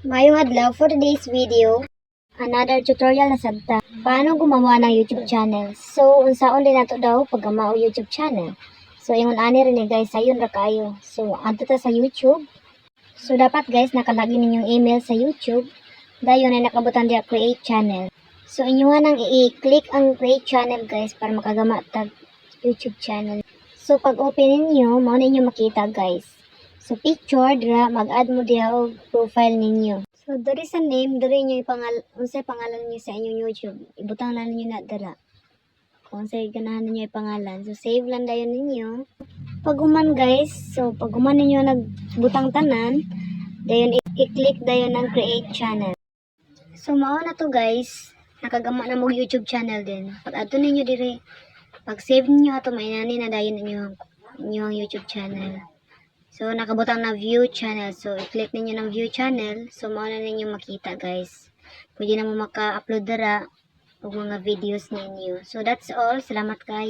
Mayong adlaw for today's video, another tutorial na sabta. Paano gumawa ng YouTube channel? So, unsaon din nato daw pag gamao YouTube channel. So, ingon ani rin eh, guys, sayon ra kayo. So, adto ta sa YouTube. So, dapat guys, nakalagin ninyong email sa YouTube. Dayon ay nakabutan diya create channel. So, inyuha nang i-click ang create channel guys para makagama tag YouTube channel. So, pag open ninyo, mao ninyo makita guys. So, picture, dira, mag-add mo diha og profile ninyo. So, diri sa name, diri nyo ipangal, unsay pangalan niyo sa inyong YouTube. Ibutang lang ninyo na dira. Kung unsay ganahan ninyo ipangalan. So, save lang dayon ninyo. Pag human guys, so pag human ninyo nagbutang tanan, dayon i-click dayon ang create channel. So, mao na to guys. Nakagama na mo YouTube channel din. Pag ato ninyo diri, pag save ninyo ato mainani na dayon ninyo ang YouTube channel. So, nakabutang na view channel. So, i-click ninyo ng view channel. So, mao na ninyo makita, guys. Pwede na mo maka-upload dara og mga videos ninyo. So, that's all. Salamat kayo.